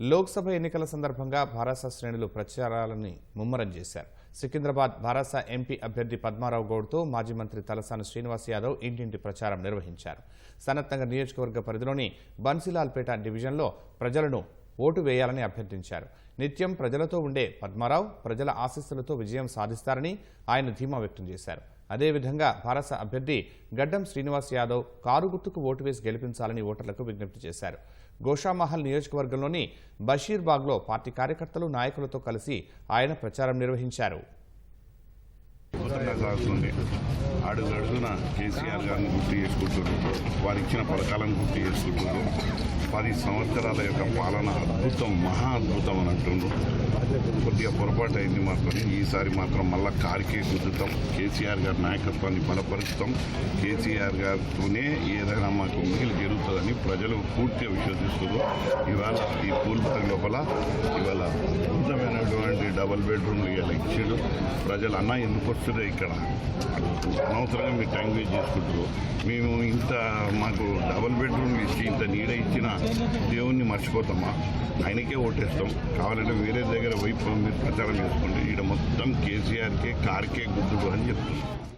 లోక్సభ ఎన్నికల సందర్భంగా భారస శ్రేణులు ప్రచారాలని ముమ్మరం చేశారు. సికింద్రాబాద్ భారస ఎంపీ అభ్యర్థి పద్మారావు గౌడ్తో మాజీ మంత్రి తలసాని శ్రీనివాస్ యాదవ్ ఇంటింటి ప్రచారం నిర్వహించారు. సనత్నగర్ నియోజకవర్గ పరిధిలోని బన్సీలాల్పేట డివిజన్లో ప్రజలను ఓటు వేయాలని అభ్యర్థించారు. నిత్యం ప్రజలతో ఉండే పద్మారావు ప్రజల ఆశీస్సులతో విజయం సాధిస్తారని ఆయన ధీమా వ్యక్తం చేశారు. అదేవిధంగా పారస అభ్యర్థి గడ్డం శ్రీనివాస్ యాదవ్ కారు గుర్తుకు ఓటు వేసి గెలిపించాలని ఓటర్లకు విజ్ఞప్తి చేశారు. గోషామహల్ నియోజకవర్గంలోని బషీర్బాగ్లో పార్టీ కార్యకర్తలు నాయకులతో కలిసి ఆయన ప్రచారం నిర్వహించారు. అడుగు అడుగున కేసీఆర్ గారిని గుర్తు చేసుకుంటున్నారు. వారు ఇచ్చిన పథకాలను గుర్తు చేసుకుంటున్నారు. పది సంవత్సరాల యొక్క పాలన అద్భుతం మహా అద్భుతం అని అంటున్నారు. కొద్దిగా పొరపాటు అయింది మాత్రం ఈసారి మాత్రం మళ్ళీ కారికే గుద్దుతాం కేసీఆర్ గారి నాయకత్వాన్ని బలపరుస్తాం. కేసీఆర్ గారితోనే ఏదైనా మాకు మిగిలి జరుగుతుందని ప్రజలు పూర్తిగా విశ్వసిస్తున్నారు. ఇవాళ ఈ పూల్బాగ్ లోపల ఇవాళ అద్భుతమైనటువంటి డబల్ బెడ్రూమ్లు ఇవాళ ఇచ్చాడు ప్రజలు అన్న ఎందుకు వస్తున్నారు ఇక్కడ? అనవసరంగా మీరు టైం వేస్ట్ చేసుకుంటారు మేము ఇంత మాకు డబల్ బెడ్రూమ్లు ఇచ్చి ఇంత నీడ ఇచ్చిన దేవుణ్ణి మర్చిపోతామా? ఆయనకే ఓటేస్తాం. కావాలంటే వేరే దగ్గర వైపు మీరు ప్రచారం చేసుకోండి. ఇక్కడ మొత్తం కేసీఆర్కే కార్కే గుడ్డు అని చెప్తున్నాం